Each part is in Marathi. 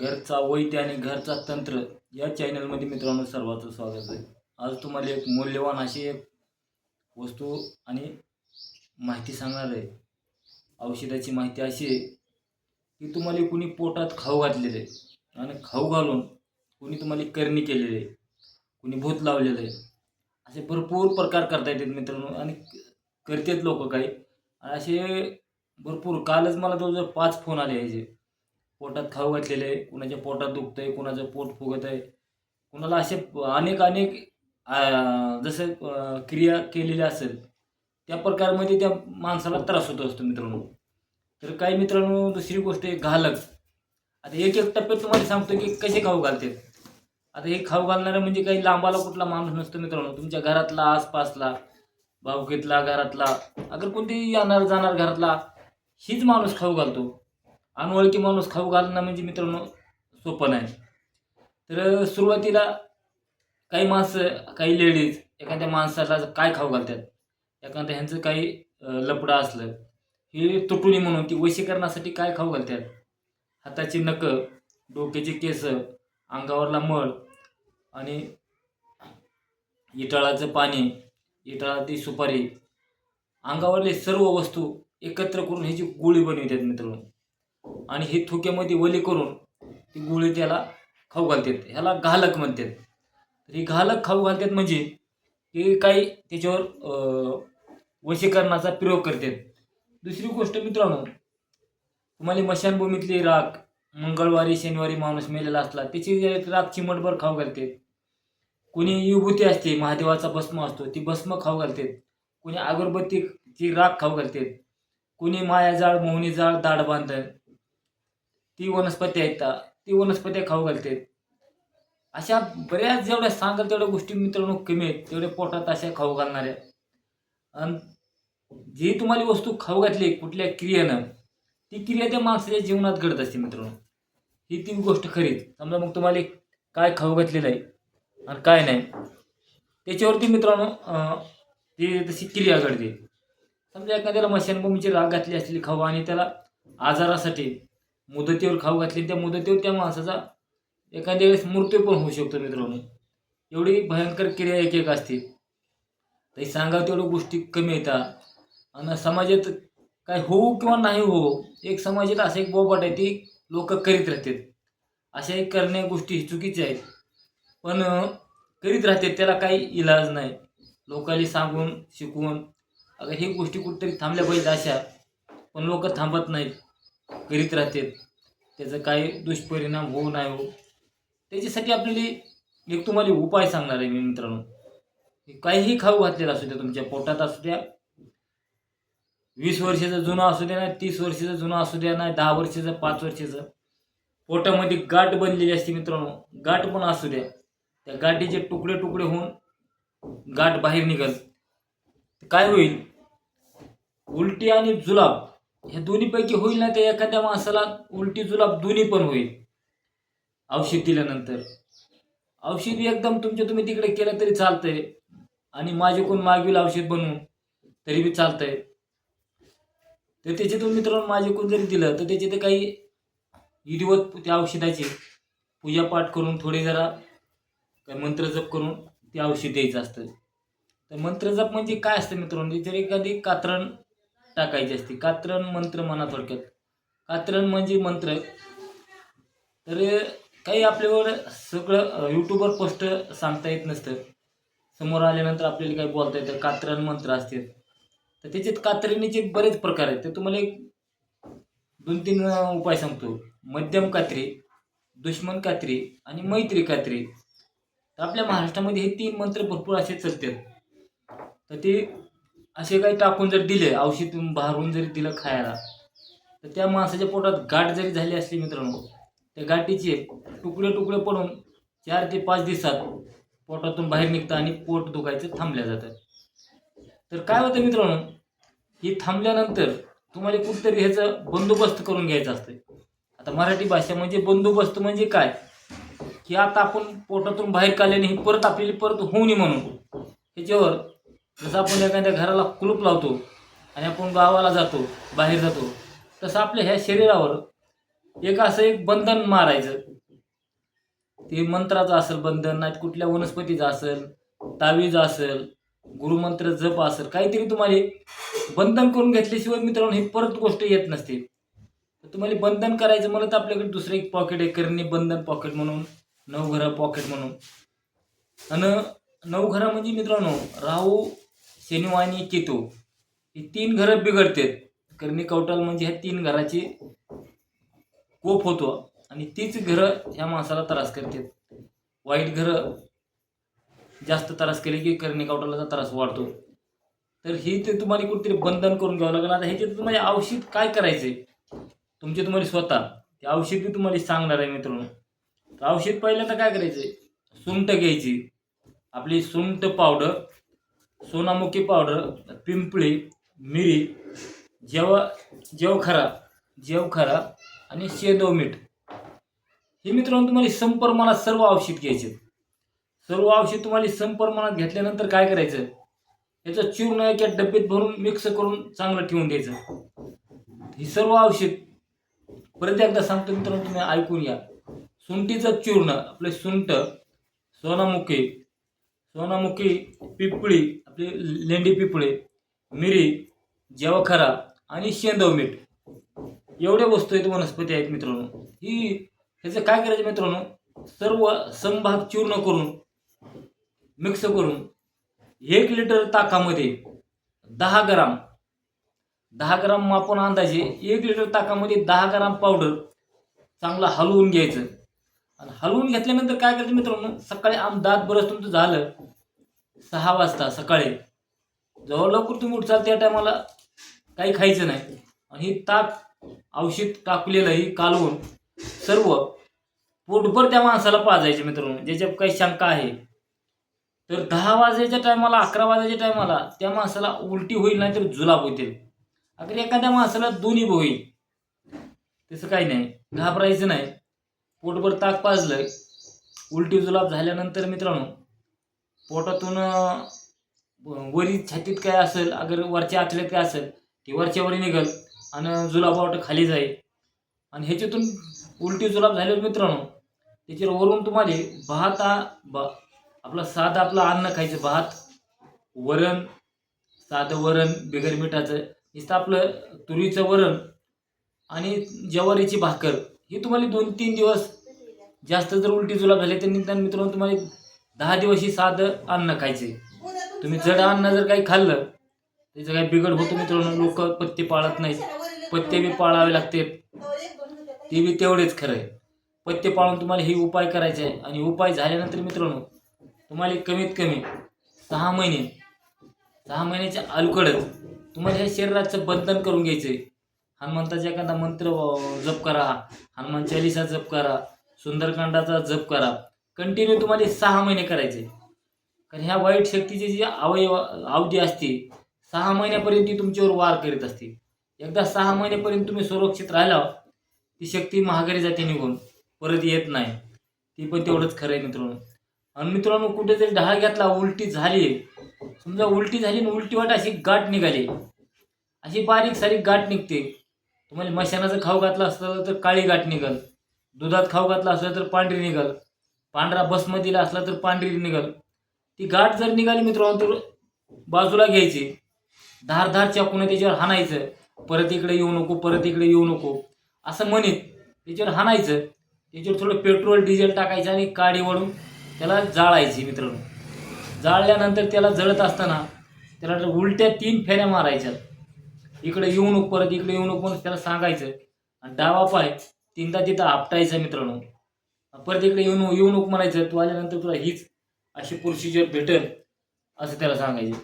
घरचा वैद्य आणि घरचा तंत्र या चॅनलमध्ये मित्रांनो सर्वांचं स्वागत आहे. आज तुम्हाला एक मौल्यवान अशी एक वस्तू आणि माहिती सांगणार आहे. औषधाची माहिती अशी आहे की तुम्हाला कुणी पोटात खाऊ घातलेले आहे आणि खाऊ घालून कुणी तुम्हाला करणी केलेली आहे कुणी भूत लावलेलं आहे. असे भरपूर प्रकार करता येतात मित्रांनो आणि करतात लोक काही. असे भरपूर कालच मला जवळजवळ पाच फोन आले याचे पोटात खाऊ घातलेले आहे. कुणाच्या पोटात दुखतंय कुणाचं पोट फुगत आहे कुणाला असे अनेक अनेक जसं क्रिया केलेल्या असेल त्या प्रकारमध्ये त्या माणसाला त्रास होत असतो मित्रांनो. तर काही मित्रांनो दुसरी गोष्ट आहे घालक. आता एक एक टप्प्यात तुम्हाला सांगतो की कसे खाऊ घालते. आता हे खाऊ घालणारं म्हणजे काही लांबाला कुठला माणूस नसतो मित्रांनो. तुमच्या घरातला आसपासला भाऊकीतला घरातला अगर कोणती येणार जाणार घरातला हीच माणूस खाऊ घालतो. अनोळखी माणूस खाऊ घालणं म्हणजे मित्रांनो सोपं नाही. तर सुरुवातीला काही माणसं काही लेडीज एखाद्या माणसाला काय खाऊ घालतात? एखाद्या ह्यांचं काही लपडं असलं हे तुटुनी म्हणून ती वशीकरणासाठी काय खाऊ घालतात? हाताची नकं डोक्याचे केस अंगावरला मळ आणि इटाळाचं पाणी इटाळाची सुपारी. अंगावरले सर्व वस्तू एकत्र करून ह्याची गोळी बनवितात मित्रांनो. आणि हे थुक्यामध्ये वली करून ती गोळी त्याला खाऊ घालतात. ह्याला घालक म्हणतात. तर ही घालक खाऊ घालतात म्हणजे हे काही त्याच्यावर वशीकरणाचा प्रयोग करतात. दुसरी गोष्ट मित्रांनो तुम्हाला मशानभूमीतली राख मंगळवारी शनिवारी माणूस मेलेला असला त्याची राख चिमटभर खाऊ घालते कोणी विभूती असते महादेवाचा भस्म असतो ती भस्म खाऊ घालतात. कोणी अगरबत्तीची राख खाऊ घालतात. कोणी माया जाळ मोहनी जाळ दाढ बांधतात. ती वनस्पती आहेत ती वनस्पती खाऊ घालते. अशा बऱ्याच जेवढ्या सांगाल तेवढ्या गोष्टी मित्रांनो कमी आहेत तेवढ्या पोटात अशा खाऊ घालणाऱ्या आणि जी तुम्हाला वस्तू खाऊ घातली कुठल्या क्रियेनं ती क्रिया त्या माणसाच्या जीवनात घडत असते मित्रांनो. ही ती गोष्ट खरीच समजा मग तुम्हाला काय खाऊ घातलेलं आहे आणि काय नाही त्याच्यावरती मित्रांनो ती तशी क्रिया घडते. समजा एखाद्याला मशानभूमीची राग घातली असलेली खाऊ आणि त्याला आजारासाठी मुदतीवर खाऊ घातली त्या मुदतीवर त्या माणसाचा एखाद्या वेळेस मृत्यू पण होऊ शकतो मित्रांनो. एवढी भयंकर क्रिया एक एक असते. तरी सांगा तेवढ्या गोष्टी कमी येतात. आणि समाजात काय होऊ किंवा नाही होऊ एक समाजात असं एक बोबाट आहे ती लोक करीत राहतात. अशा एक करण्या गोष्टी चुकीच्या आहेत. पण करीत राहतात त्याला काही इलाज नाही. लोकांनी सांगून शिकवून. अगं हे गोष्टी कुठेतरी थांबल्या पाहिजे अशा. पण लोक थांबत नाहीत. करीत राहतात त्याचा काही दुष्परिणाम होऊ नाही हो त्याच्यासाठी आपल्याला एक तुम्हाला उपाय सांगणार आहे मी मित्रांनो. काहीही खाऊ घातलेला असू द्या तुमच्या पोटात असू द्या. वीस वर्षाचा जुना असू द्या नाही तीस वर्षाचा जुना असू द्या नाही दहा वर्षाचं पाच वर्षाचं. पोटामध्ये गाठ बनलेली असते मित्रांनो. गाठ पण असू द्या. त्या गाठीचे तुकडे तुकडे होऊन गाठ बाहेर निघल. काय होईल? उलटी आणि जुलाब. ह्या दोन्हीपैकी होईल ना त्या एखाद्या माणसाला उलटी जुलाब दोन्ही पण होईल. औषध दिल्यानंतर. औषध एकदम तुमच्या तुम्ही तिकडे केलं तरी चालतंय. आणि माझे कोण मागील औषध बनवून तरी बी चालतंय. तर त्याच्यातून मित्रांनो माझे कोण जरी दिलं तर त्याचे ते काही विधिवत त्या औषधाची पूजापाठ करून थोडे जरा काही मंत्र जप करून ते औषध द्यायचं असतं. तर मंत्रजप म्हणजे काय असतं मित्रांनो? जर एखादी कात्रण टाकायची असते. कात्रण मंत्र म्हणा थोडक्यात. कात्रण म्हणजे मंत्र. तर काही आपल्यावर सगळं यूट्यूबवर पोस्ट सांगता येत नसतं. समोर आल्यानंतर आपल्याला काही बोलता येतं. कात्रण मंत्र असते तर त्याच्यात कात्रणीचे बरेच प्रकार आहेत. तर तुम्हाला एक दोन तीन उपाय सांगतो. मध्यम कात्री दुश्मन कात्री आणि मैत्री कात्री. तर आपल्या महाराष्ट्रामध्ये हे तीन मंत्र भरपूर असे चालतात. तर ते असे काही टाकून जर दिले औषध बाहेरून जरी दिलं खायला तर त्या माणसाच्या पोटात गाठ जरी झाली असली मित्रांनो त्या गाठीचे तुकडे तुकडे पडून चार ते पाच दिवसात पोटातून बाहेर निघतं आणि पोट दुखायचं थांबल्या जातं. तर काय होतं मित्रांनो ही थांबल्यानंतर तुम्हाला कुठतरी ह्याचं बंदोबस्त करून घ्यायचं असतं आता मराठी भाषा म्हणजे बंदोबस्त म्हणजे काय? की आता आपण पोटातून बाहेर काढल्याने ही परत आपल्याला परत होऊ नये म्हणून. ह्याच्यावर जसं आपण एखाद्या घराला कुलूप लावतो आणि आपण गावाला जातो बाहेर जातो तसं आपल्या ह्या शरीरावर एक असं एक बंधन मारायचं. ते मंत्राचं असेल बंधन नाही कुठल्या वनस्पतीचं असेल तावीज असेल गुरुमंत्र जप असेल काहीतरी तुम्हाला बंधन करून घेतल्याशिवाय मित्रांनो ही परत गोष्ट येत नसते. तर तुम्हाला बंधन करायचं म्हणत आपल्याकडे दुसरं एक पॉकेट आहे करणी बंधन पॉकेट म्हणून नवघरा पॉकेट म्हणून. आणि नवघरा म्हणजे मित्रांनो राहू शनिवार आणि केतू ही तीन घरं बिघडतात. करणी कवटाल म्हणजे ह्या तीन घराची कोप होतो आणि तीच घरं ह्या माणसाला त्रास करतात. वाईट घरं जास्त त्रास केले की करणी कवटालाचा त्रास वाढतो. तर हे ते तुम्हाला कुठेतरी बंधन करून घ्यावं लागेल. आता ह्याच्यात तुम्हाला औषध काय करायचे तुमचे तुम्हाला स्वतः ते औषध मी तुम्हाला सांगणार आहे मित्रांनो. तर औषध पहिल्यांदा काय करायचे सुंट घ्यायची. आपली सुंट पावडर सोनामुखी पावडर पिंपळी मिरी जेव जेवखरा जेवखरा आणि शेदो मीठ. हे मित्रांनो तुम्हाला संप्रमाणात सर्व औषध घ्यायचे. सर्व औषध तुम्हाला संप्रमाणात घेतल्यानंतर काय करायचं? याचं चूर्ण एका डब्यात भरून मिक्स करून चांगलं ठेवून द्यायचं. ही सर्व औषध परत एकदा सांगतो मित्रांनो तुम्ही ऐकून या सुंठीचं चूर्ण आपले सुंठ सोनामुखी सोनामुखी पिपळी आपले लेंडी पिपळे मिरी जवखरा आणि शेंदव मीठ. एवढ्या वस्तू आहेत वनस्पती आहेत मित्रांनो. ही ह्याचं काय करायचं मित्रांनो? सर्व समभाग चूर्ण करून मिक्स करून एक लिटर ताकामध्ये दहा ग्राम दहा ग्राम आपण अंदाजे एक लिटर ताकामध्ये दहा ग्राम पावडर चांगला हलवून घ्यायचं. आणि हलवून घेतल्यानंतर काय करायचं मित्रांनो? सकाळी आम दात बरस तुमचं झालं. सहा वाजता सकाळी. जेव्हा लवकर तुम्ही उठचाल त्या टायमाला काही खायचं नाही. आणि हे ताक औषध टाकलेलं ही कालवून सर्व पोटभर त्या माणसाला पाजायचे मित्रांनो. ज्याच्या काही शंका आहे. तर दहा वाजायच्या टायमाला अकरा वाजायच्या टायमाला त्या माणसाला उलटी होईल नाही तर जुलाब होतील. अगर एखाद्या माणसाला दोन्ही होईल तसं काही नाही. घाबरायचं नाही. पोटभर ताक पाजलं उलटी जुलाब झाल्यानंतर मित्रांनो पोटातून वरी छातीत काय असेल अगर वरच्या आतल्यात काय असेल ती वरच्या वरी निघल आणि जुलाबावट खाली जाईल. आणि ह्याच्यातून उलटी जुलाब झाल्यावर मित्रांनो त्याच्यावर वरून तुम्हाला भात हा बा आपलं साधं आपलं अन्न खायचं भात वरण साधं वरण बिगर मिठाचं इथं आपलं तुरीचं वरण आणि ज्वारीची भाकर ही तुम्हाला दोन तीन दिवस जास्त जर उलटी जुलाब झाली तर निदान मित्रांनो तुम्हाला दहा दिवस ही साधं अन्न खायचे. तुम्ही जड अन्न जर काही खाल्लं त्याचं काही बिघड होतं मित्रांनो लोक पत्ते पाळत नाहीत. पत्ते बी पाळावे लागते. ते बी तेवढेच खरं आहे. पत्ते पाळून तुम्हाला हे उपाय करायचे आहे. आणि उपाय झाल्यानंतर मित्रांनो तुम्हाला कमीत कमी सहा महिने सहा महिन्याच्या अलीकडच तुम्हाला ह्या शरीराचं बंधन करून घ्यायचं आहे हनुमंताचा एखादा मंत्र जप करा. हनुमान चालिसा जप करा. सुंदरकांडाचा जप करा. कंटिन्यू तुम्हाला सहा महिने करायचे. कारण ह्या वाईट शक्तीची जी अवयव अवधी असते सहा महिन्यापर्यंत ती तुमच्यावर वार करीत असते एकदा सहा महिन्यापर्यंत तुम्ही सुरक्षित राहिला ती शक्ती महागारी जाते निघून. परत येत नाही. ती पण तेवढंच खरं आहे मित्रांनो. आणि मित्रांनो कुठे जरी ढाळ घेतला उलटी झाली. समजा उलटी झाली आणि उलटी वाट अशी गाठ निघाली. अशी बारीक सारीक गाठ निघते. तुम्हाला मशानाचं खाऊ घातलं असलं तर काळी गाठ निघल. दुधात खाऊ घातला असलं तर पांढरी निघल. पांढरा बसमतीला असला तर पांढरी निघाल. ती गाठ जर निघाली मित्रांनो तर बाजूला घ्यायची. धार धार चाकून त्याच्यावर हाणायचं. परत इकडे येऊ नको परत इकडे येऊ नको. असं म्हणत त्याच्यावर हाणायचं. त्याच्यावर थोडं पेट्रोल डिझेल टाकायचं आणि काडी वळून त्याला जाळायची मित्रांनो. जाळल्यानंतर त्याला जळत असताना त्याला उलट्या तीन फेऱ्या मारायच्या. इकडे येऊ नको परत इकडे येऊ नको त्याला सांगायचं. आणि डावा पाय तीनदा तिथं आपटायचं मित्रांनो. परत इकडे येऊन येऊ नको म्हणायचं तू आल्यानंतर तुला हीच अशी प्रोसिजर भेटेल असं त्याला सांगायचं.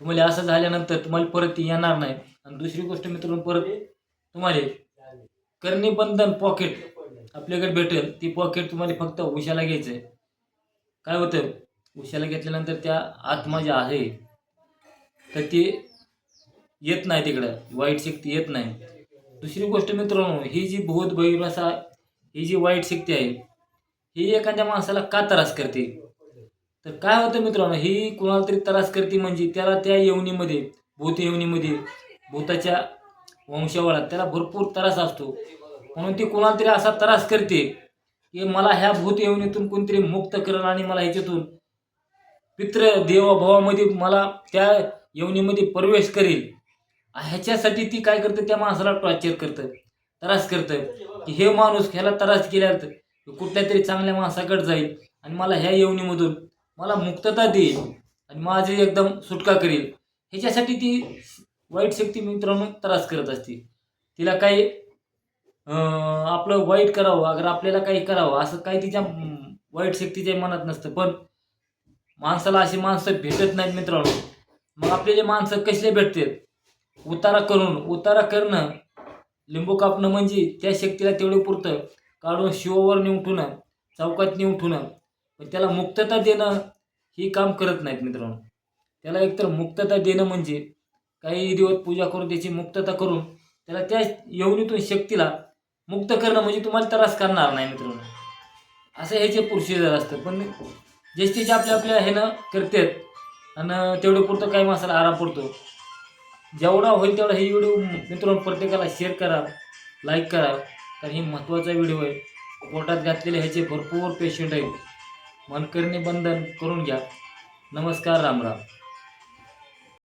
तुम्हाला असं झाल्यानंतर तुम्हाला परत ती येणार नाही. आणि दुसरी गोष्ट मित्रांनो परत तुम्हाला करणे बंधन पॉकेट आपल्याकडे भेटेल. ती पॉकेट तुम्हाला फक्त उशाला घ्यायचं आहे काय होतं? उशाला घेतल्यानंतर त्या आत्मा जी आहे तर ती येत नाही तिकडं. वाईट शक्ती येत नाही. दुसरी गोष्ट मित्रांनो ही जी भूत असा ही जी वाईट शक्ती आहे ही एखाद्या माणसाला का त्रास करते? तर काय होतं मित्रांनो ही कुणाला तरी त्रास करते म्हणजे त्याला त्या येवणीमध्ये भूत येवणीमध्ये भूताच्या वंशावळात त्याला भरपूर त्रास असतो. म्हणून ती कोणाला तरी असा त्रास करते की मला ह्या भूत येवणीतून कोणतरी मुक्त करेल आणि मला ह्याच्यातून पित्र देवाभावामध्ये मला त्या येवणीमध्ये प्रवेश करेल. ह्याच्यासाठी ती काय करते? त्या माणसाला टॉर्चर करतं. त्रास करतं की हे माणूस ह्याला त्रास केल्यावर कुठल्या तरी चांगल्या माणसाकडे जाईल आणि मला ह्या येवणीमधून मला मुक्तता देईल आणि माझी एकदम सुटका करेल. ह्याच्यासाठी ती वाईट शक्ती मित्रांनो त्रास करत असते. तिला काही आपलं वाईट करावं अगर आपल्याला काही करावं असं काही तिच्या वाईट शक्तीच्या मनात नसतं. पण माणसाला अशी माणसं भेटत नाहीत मित्रांनो. मग आपल्याला माणसं कसे भेटतात उतारा करून उतारा करणं लिंबू कापणं म्हणजे त्या शक्तीला तेवढं पुरतं. काढून शिवावर नेऊन ठेवणं चौकात नेऊन ठेवणं पण त्याला मुक्तता देणं ही काम करत नाहीत मित्रांनो. त्याला एकतर मुक्तता देणं म्हणजे काही दिवस पूजा करून त्याची मुक्तता करून त्याला त्या यवनीतून शक्तीला मुक्त करणं म्हणजे तुम्हाला त्रास करणार नाही मित्रांनो. असं ह्याचे प्रोसिजर असतं. पण ज्येष्ठीचे आपल्या आपल्या ह्यानं करतात. आणि तेवढं पुरतं काही माणसाला आराम पडतो जेवढा होईल तेवढा हे व्हिडिओ मित्रांनो प्रत्येकाला शेअर करा लाईक करा. कारण हे महत्त्वाचा व्हिडिओ आहे. पोटात घातलेले ह्याचे भरपूर पेशंट आहेत. मनकरणी बंधन करून घ्या. नमस्कार राम राम.